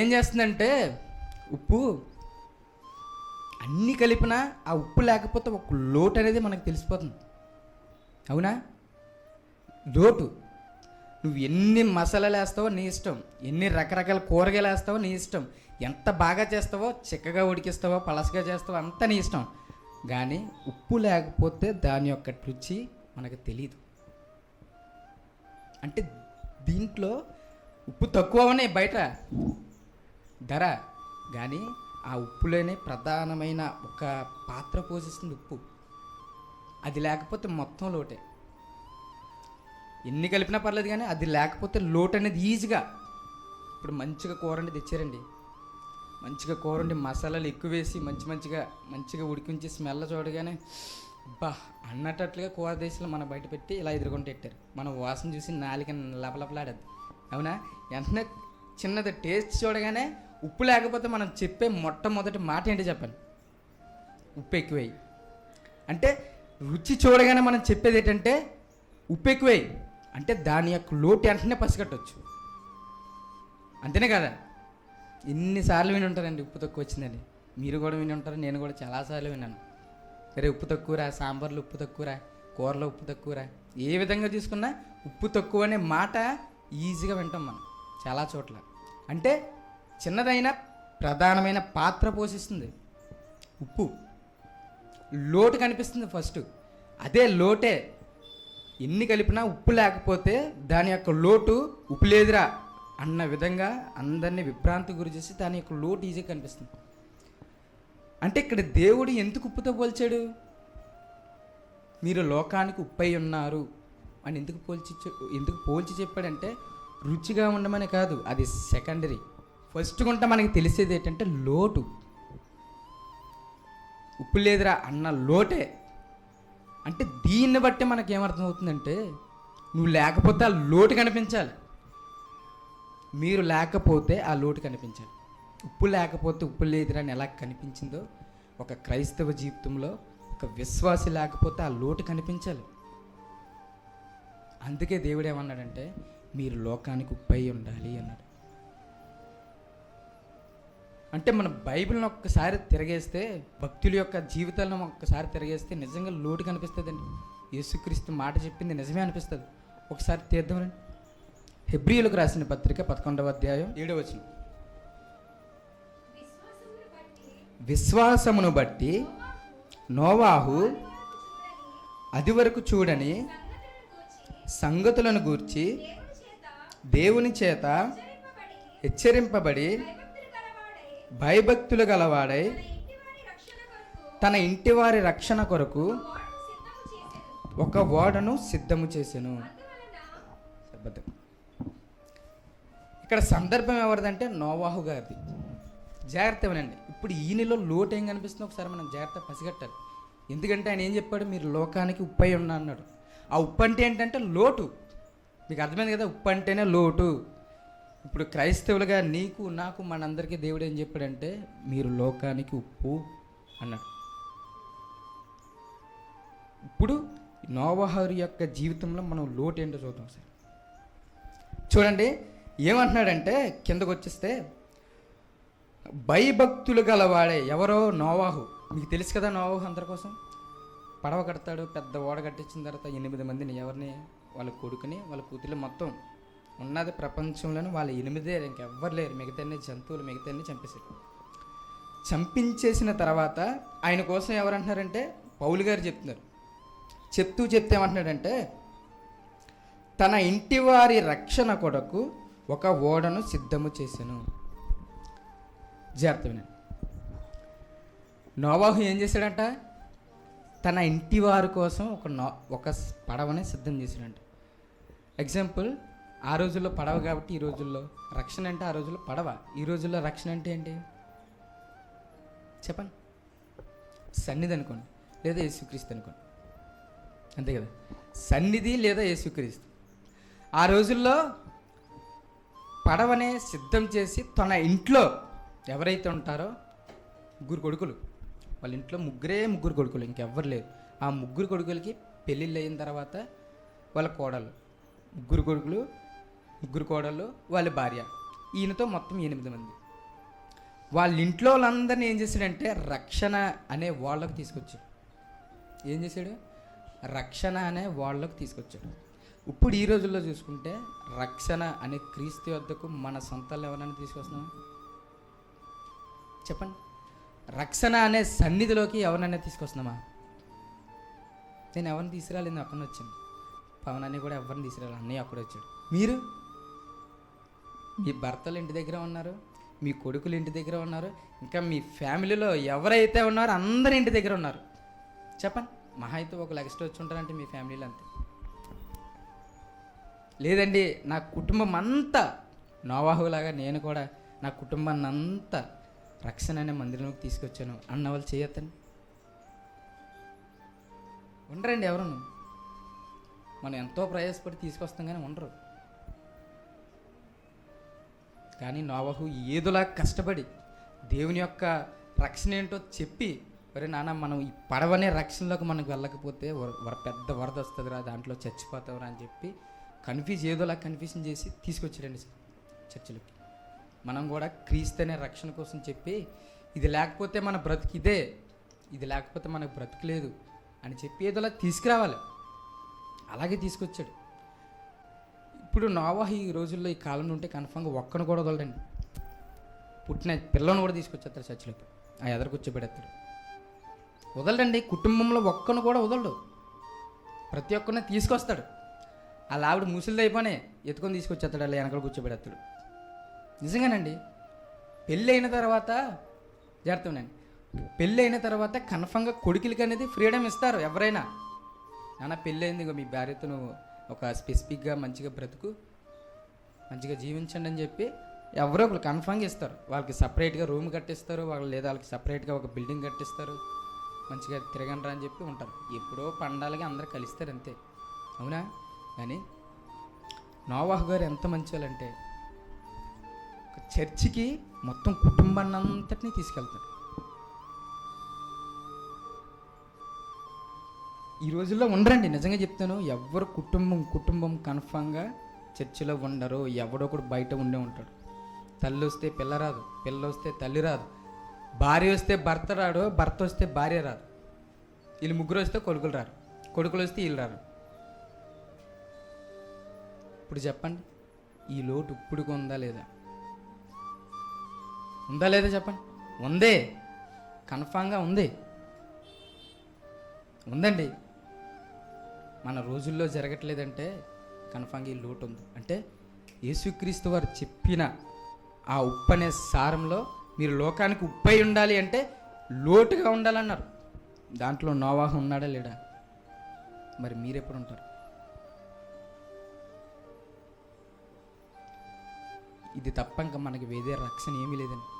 ఏం చేస్తుందంటే ఉప్పు అన్నీ కలిపినా ఆ ఉప్పు లేకపోతే ఒక లోటు అనేది మనకు తెలిసిపోతుంది. అవునా? లోటు. నువ్వు ఎన్ని మసాలాలు వేస్తావో నీ ఇష్టం. ఎన్ని రకరకాల కూరగాయలు వేస్తావో నీ ఇష్టం. ఎంత బాగా చేస్తావో చిక్కగా ఉడికిస్తావో పలసగా చేస్తావో అంతా నీ ఇష్టం. కానీ ఉప్పు లేకపోతే దాని యొక్క రుచి మనకు తెలియదు అంటే దీంట్లో ఉప్పు తక్కువ ఉన్నాయి బయట ధర కానీ ఆ ఉప్పులోనే ప్రధానమైన ఒక పాత్ర పోషిస్తుంది ఉప్పు. అది లేకపోతే మొత్తం లోటే. ఎన్ని కలిపినా పర్లేదు కానీ అది లేకపోతే లోటు అనేది ఈజీగా. ఇప్పుడు మంచిగా కూర వండి తెచ్చారండి. మంచిగా కూర వండి మసాలాలు ఎక్కువ వేసి మంచి మంచిగా మంచిగా ఉడికించి స్మెల్ చూడగానే బా అన్నట్టట్లుగా కూర దేశాలు మన బయట పెట్టి ఇలా ఎదురుకుంటూ పెట్టారు. మన వాసన చూసి నాలిక లపలపలాడద్దు అవునా? వెంటనే చిన్నది టేస్ట్ చూడగానే ఉప్పు లేకపోతే మనం చెప్పే మొట్టమొదటి మాట ఏంటి చెప్పండి? ఉప్పు ఎక్కువై. అంటే రుచి చూడగానే మనం చెప్పేది ఏంటంటే ఉప్పు ఎక్కువై. అంటే దాని యొక్క లోటు వెంటనే పసిగట్టవచ్చు అంతేనే కదా? ఎన్నిసార్లు విని ఉంటారండి ఉప్పు తక్కువ వచ్చిందని. మీరు కూడా విని ఉంటారు నేను కూడా చాలాసార్లు విన్నాను. సరే ఉప్పు తక్కువరా సాంబార్లో ఉప్పు తక్కువరా కూరలో ఉప్పు తక్కువరా ఏ విధంగా తీసుకున్నా ఉప్పు తక్కువ అనే మాట ఈజీగా వింటాం మనం చాలా చోట్ల. అంటే చిన్నదైన ప్రధానమైన పాత్ర పోషిస్తుంది. ఉప్పు. లోటు కనిపిస్తుంది ఫస్ట్. అదే లోటే. ఎన్ని కలిపినా ఉప్పు లేకపోతే దాని యొక్క లోటు ఉప్పు లేదురా అన్న విధంగా అందరినీ విభ్రాంతి గురి చేసి దాని యొక్క లోటు ఈజీగా కనిపిస్తుంది. అంటే ఇక్కడ దేవుడు ఎందుకు ఉప్పుతో పోల్చాడు? మీరు లోకానికి ఉప్పై ఉన్నారు అని ఎందుకు పోల్చి ఎందుకు పోల్చి చెప్పాడంటే రుచిగా ఉండమని కాదు అది సెకండరీ. ఫస్ట్ గుంట మనకి తెలిసేది ఏంటంటే లోటు. ఉప్పు లేదురా అన్న లోటే. అంటే దీన్ని బట్టి మనకి ఏమర్థమవుతుందంటే నువ్వు లేకపోతే ఆ లోటు కనిపించాలి. మీరు లేకపోతే ఆ లోటు కనిపించాలి. ఉప్పు లేకపోతే ఉప్పు లేదురా అని ఎలా కనిపించిందో ఒక క్రైస్తవ జీవితంలో ఒక విశ్వాసి లేకపోతే ఆ లోటు కనిపించాలి. అందుకే దేవుడు ఏమన్నాడంటే మీరు లోకానికి ఉప్పై ఉండాలి అన్నాడు. అంటే మన బైబిల్ని ఒక్కసారి తిరగేస్తే భక్తుల యొక్క జీవితాలను ఒక్కసారి తిరగేస్తే నిజంగా లోటు కనిపిస్తుందండి. యేసుక్రీస్తు మాట చెప్పింది నిజమే అనిపిస్తుంది. ఒకసారి తీద్దామండి హెబ్రియులకు రాసిన పత్రిక పదకొండవ అధ్యాయం ఏడవ వచనం. విశ్వాసమును బట్టి నోవాహు అది వరకు చూడని సంగతులను గూర్చి దేవుని చేత హెచ్చరింపబడి భయభక్తులు గలవాడై తన ఇంటివారి రక్షణ కొరకు ఒక ఓడను సిద్ధము చేశాను ఇక్కడ సందర్భం ఎవరిదంటే నోవాహు గారిది. జాగ్రత్త వినండి. ఇప్పుడు ఈయనలో లోటు ఏం కనిపిస్తుందో? ఒకసారి మనం జాగ్రత్త పసిగట్టాలి. ఎందుకంటే ఆయన ఏం చెప్పాడు? మీరు లోకానికి ఉప్పై ఉన్నా అన్నాడు. ఆ ఉప్పు అంటే ఏంటంటే లోటు. మీకు అర్థమైంది కదా? ఉప్పు అంటేనే లోటు. ఇప్పుడు క్రైస్తవులుగా నీకు నాకు మనందరికీ దేవుడు ఏం చెప్పాడంటే మీరు లోకానికి ఉప్పు అన్నాడు. ఇప్పుడు నోవహరు యొక్క జీవితంలో మనం లోటు ఏంటో చూద్దాం సార్. చూడండి ఏమంటున్నాడంటే కిందకు వచ్చేస్తే భయభక్తులు గలవాడే ఎవరో నోవాహు. మీకు తెలుసు కదా నోవాహు అందరి కోసం? పడవ కడతాడు పెద్ద ఓడ కట్టించిన తర్వాత ఎనిమిది మందిని ఎవరిని? వాళ్ళ కొడుకుని వాళ్ళ కూతురు మొత్తం ఉన్నది ప్రపంచంలోనే వాళ్ళ ఎనిమిదే ఇంకెవ్వరు లేరు. మిగతాన్ని జంతువులు మిగతాన్ని చంపేశారు. చంపించేసిన తర్వాత ఆయన కోసం ఎవరంటున్నారంటే పౌలు గారు చెప్తున్నారు. చెప్తూ చెప్తే ఏమంటున్నాడంటే తన ఇంటి వారి రక్షణ కొరకు ఒక ఓడను సిద్ధము చేశాను. జాగ్రత్త వినండి. నోవాహు ఏం చేశాడంట? తన ఇంటి వారి కోసం ఒక నో ఒక పడవని సిద్ధం చేశాడంట. ఎగ్జాంపుల్ ఆ రోజుల్లో పడవ కాబట్టి ఈ రోజుల్లో రక్షణ అంటే ఆ రోజుల్లో పడవ. ఈ రోజుల్లో రక్షణ అంటే ఏంటి? చెప్పండి. సన్నిధి అనుకోండి లేదా యేసుక్రీస్తు అనుకోండి. అంతే కదా? సన్నిధి లేదా యేసుక్రీస్తు. ఆ రోజుల్లో పడవనే సిద్ధం చేసి తన ఇంట్లో ఎవరైతే ఉంటారో ముగ్గురు కొడుకులు వాళ్ళ ఇంట్లో ముగ్గురే ముగ్గురు కొడుకులు ఇంకెవ్వరు లేరు. ఆ ముగ్గురు కొడుకులకి పెళ్ళిళ్ళు అయిన తర్వాత వాళ్ళ కోడలు ముగ్గురు కొడుకులు ముగ్గురు కోడళ్ళు వాళ్ళ భార్య. ఈయనతో మొత్తం ఎనిమిది మంది. వాళ్ళ ఇంట్లో వాళ్ళందరినీ ఏం చేశాడంటే రక్షణ అనే వాళ్ళకు తీసుకొచ్చాడు. ఏం చేశాడు? రక్షణ అనే వాళ్ళకు తీసుకొచ్చాడు. ఇప్పుడు ఈ రోజుల్లో చూసుకుంటే రక్షణ అనే క్రీస్తు వద్దకు మన సొంతాలు ఎవరైనా తీసుకొస్తున్నాం చెప్పండి. రక్షణ అనే సన్నిధిలోకి ఎవరినైనా తీసుకొస్తున్నామా? నేను ఎవరిని తీసుకురాలేదు అక్కడ వచ్చాను. పవన్ అని కూడా ఎవరిని తీసుకురాలి అన్నయ్య అక్కడ వచ్చాడు. మీరు? మీ భర్తలు ఇంటి దగ్గర ఉన్నారు మీ కొడుకులు ఇంటి దగ్గర ఉన్నారు ఇంకా మీ ఫ్యామిలీలో ఎవరైతే ఉన్నారో అందరు ఇంటి దగ్గర ఉన్నారు. చెప్పండి మహా అయితే ఒక లెక్స్ట్ వచ్చి ఉంటారంటే మీ ఫ్యామిలీలో అంతే. లేదండి నా కుటుంబం అంతా నోవాహులాగా నేను కూడా నా కుటుంబాన్ని అంతా రక్షణ అనే మందిరంలోకి తీసుకొచ్చాను. అన్న వాళ్ళు చేయొద్దండి. ఉండరండి ఎవరును. మనం ఎంతో ప్రయాసపడి తీసుకొస్తాం కానీ ఉండరు. కానీ నోవహు ఏదోలా కష్టపడి దేవుని యొక్క రక్షణ ఏంటో చెప్పి మరి నాన్న మనం ఈ పడవనే రక్షణలోకి మనకు వెళ్ళకపోతే వర- వర- పెద్ద వరద వస్తుందిరా దాంట్లో చచ్చిపోతావురా అని చెప్పి కన్ఫ్యూజ్ ఏదోలా కన్ఫ్యూజన్ చేసి తీసుకొచ్చారండి చర్చిలోకి. మనం కూడా క్రీస్తు అనే రక్షణ కోసం చెప్పి ఇది లేకపోతే మన బ్రతికి ఇదే ఇది లేకపోతే మనకు బ్రతకలేదు అని చెప్పి ఏదోలా తీసుకురావాలి. అలాగే తీసుకొచ్చాడు. ఇప్పుడు నోవాహు ఈ రోజుల్లో ఈ కాలంలో ఉంటే కన్ఫామ్గా ఒక్కను కూడా వదలడండి. పుట్టిన పిల్లను కూడా తీసుకొచ్చేస్తారు చర్చిలోకి. ఆ ఎదరు కూర్చోబెడతాడు వదలడండి కుటుంబంలో ఒక్కను కూడా వదలడు. ప్రతి ఒక్కరిని తీసుకొస్తాడు. అలా ఆవిడ ముసలిది అయిపోయి ఎత్తుకొని తీసుకొచ్చేస్తాడు అలా వెనకాల కూర్చోబెడతాడు నిజంగానండి పెళ్ళి అయిన తర్వాత జాగ్రత్తనండి పెళ్ళి అయిన తర్వాత కన్ఫామ్గా కొడుకులకి అనేది ఫ్రీడమ్ ఇస్తారు ఎవరైనా. నాన్న పెళ్ళి అయింది మీ భార్యతో నువ్వు ఒక స్పెసిఫిక్గా మంచిగా బ్రతుకు మంచిగా జీవించండి అని చెప్పి ఎవరో ఒకరు కన్ఫామ్గా ఇస్తారు వాళ్ళకి సపరేట్గా రూమ్ కట్టిస్తారు వాళ్ళు లేదా వాళ్ళకి సపరేట్గా ఒక బిల్డింగ్ కట్టిస్తారు మంచిగా తిరగండి అని చెప్పి ఉంటారు. ఎప్పుడో పండాలకి అందరు కలుస్తారు అంతే. అవునా? కానీ నోవాహ్ గారు ఎంత మంచి వాళ్ళంటే ఒక చర్చికి మొత్తం కుటుంబాన్ని అంతటినీ తీసుకెళ్తాడు ఈ రోజుల్లో ఉండరండి. నిజంగా చెప్తాను ఎవరు కుటుంబం కుటుంబం కన్ఫామ్గా చర్చిలో ఉండరు ఎవడో ఒకడు బయట ఉండే ఉంటాడు. తల్లి వస్తే పిల్ల రాదు పిల్ల వస్తే తల్లి రాదు భార్య వస్తే భర్త రాడు భర్త వస్తే భార్య రాదు. వీళ్ళు ముగ్గురు వస్తే కొడుకులు రారు కొడుకులు వస్తే వీళ్ళు రారు. ఇప్పుడు చెప్పండి ఈ లోటు ఇప్పుడు ఉందా లేదా? ఉందా లేదా చెప్పండి? ఉందే కన్ఫామ్గా ఉంది. ఉందండి. మన రోజుల్లో జరగట్లేదంటే కన్ఫామ్గా ఈ లోటు ఉంది. అంటే యేసుక్రీస్తు వారు చెప్పిన ఆ ఉప్పు అనే సారంలో మీరు లోకానికి ఉప్పై ఉండాలి అంటే లోటుగా ఉండాలన్నారు. దాంట్లో నోవాహం ఉన్నాడా లేడా? మరి మీరెప్పుడు ఉంటారు? ఇది తప్ప ఇంకా మనకి వేదే రక్షణ ఏమీ లేదండి.